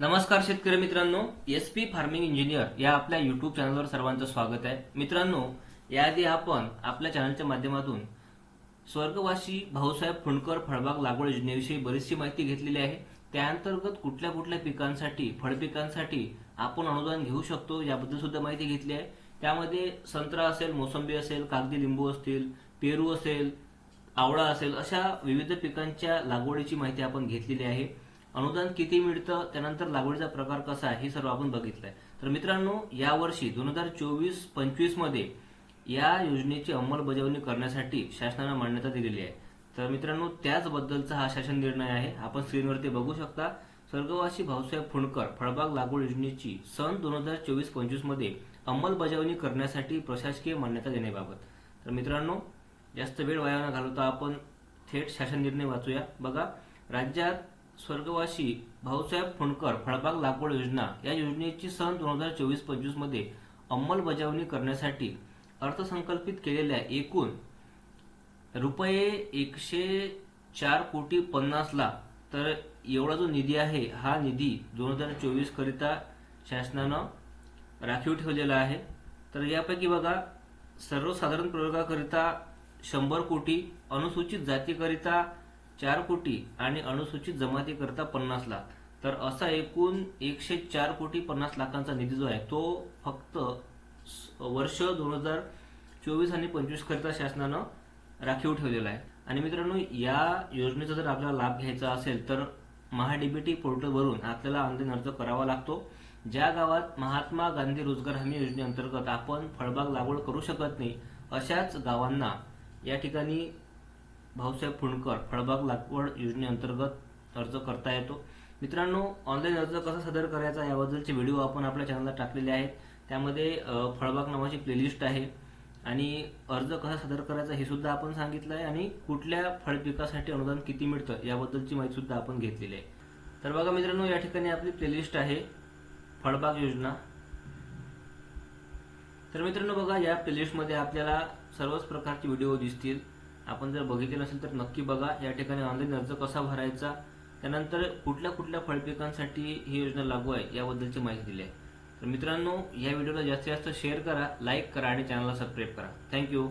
नमस्कार शेतकरी मित्रांनो एस पी फार्मिंग इंजिनियर या आपल्या युट्यूब चॅनलवर सर्वांचं स्वागत आहे. मित्रांनो याआधी आपण आपल्या चॅनलच्या माध्यमातून स्वर्गवासी भाऊसाहेब फुंडकर फळबाग लागवड योजनेविषयी बरीचशी माहिती घेतलेली आहे. त्याअंतर्गत कुठल्या कुठल्या पिकांसाठी फळपिकांसाठी आपण अनुदान घेऊ शकतो याबद्दल सुद्धा माहिती घेतली आहे. त्यामध्ये संत्रा असेल मोसंबी असेल कागदी लिंबू असतील पेरू असेल आवळा असेल अशा विविध पिकांच्या लागवडीची माहिती आपण घेतलेली आहे. अनुदान किती मिळतं त्यानंतर लागवडीचा प्रकार कसा आहे हे सर्व आपण बघितलंय. तर मित्रांनो यावर्षी दोन हजार चोवीस पंचवीसमध्ये या योजनेची अंमलबजावणी करण्यासाठी शासनानं मान्यता दिलेली आहे. तर मित्रांनो त्याचबद्दलचा हा शासन निर्णय आहे. आपण स्क्रीनवरती बघू शकता स्वर्गवासी भाऊसाहेब फुंडकर फळबाग लागवड योजनेची सन दोन हजार चोवीस पंचवीसमध्ये अंमलबजावणी करण्यासाठी प्रशासकीय मान्यता देण्याबाबत. तर मित्रांनो जास्त वेळ वाया न घालवता आपण थेट शासन निर्णय वाचूया. बघा राज्यात स्वर्गवासी भाऊसाहेब फुंडकर फळबाग लागवड योजना या योजनेची सन दोन हजार चोवीस पंचवीसमध्ये अंमलबजावणी करण्यासाठी अर्थसंकल्पित केलेल्या एकूण रुपये एकशे चार कोटी पन्नास लाख. तर एवढा जो निधी आहे हा निधी दोन हजार चोवीस करिता शासनानं राखीव ठेवलेला आहे. तर यापैकी बघा सर्वसाधारण प्रयोगाकरिता शंभर कोटी अनुसूचित जातीकरिता चार कोटी आणि अनुसूचित जमातीकरिता पन्नास लाख. तर असा एकूण एकशे चार कोटी पन्नास लाखांचा निधी जो आहे तो फक्त वर्ष दोन हजार चोवीस आणि पंचवीस करिता शासनानं राखीव ठेवलेला आहे. आणि मित्रांनो या योजनेचा जर आपल्याला लाभ घ्यायचा असेल तर महाडीबीटी पोर्टलवरून आपल्याला ऑनलाईन अर्ज करावा लागतो. ज्या गावात महात्मा गांधी रोजगार हमी योजनेअंतर्गत आपण फळबाग लागवड करू शकत नाही अशाच गावांना या ठिकाणी भाऊसाहेब फुंडकर फळबाग लागवड योजनेअंतर्गत अर्ज करता येतो. मित्रांनो ऑनलाईन अर्ज कसा सादर करायचा याबद्दलचे व्हिडिओ आपण आपल्या चॅनलला टाकलेले आहेत. त्यामध्ये फळबाग नावाची प्लेलिस्ट आहे आणि अर्ज कसा सादर करायचा हे सुद्धा आपण सांगितलं आहे आणि कुठल्या फळपिकासाठी अनुदान किती मिळतं याबद्दलची माहिती सुद्धा आपण घेतलेली आहे. तर बघा मित्रांनो या ठिकाणी आपली प्लेलिस्ट आहे फळबाग योजना. तर मित्रांनो बघा या प्लेलिस्टमध्ये आपल्याला सर्वच प्रकारचे व्हिडिओ दिसतील. आपण जर बघितले नसेल तर नक्की बघा या ठिकाणी ऑनलाईन अर्ज कसा भरायचा त्यानंतर कुठल्या कुठल्या फळपिकांसाठी ही योजना लागू आहे याबद्दलची माहिती दिली आहे. तर मित्रांनो या व्हिडिओला जास्तीत जास्त शेअर करा लाईक करा आणि चॅनलला सबस्क्राईब करा. थँक्यू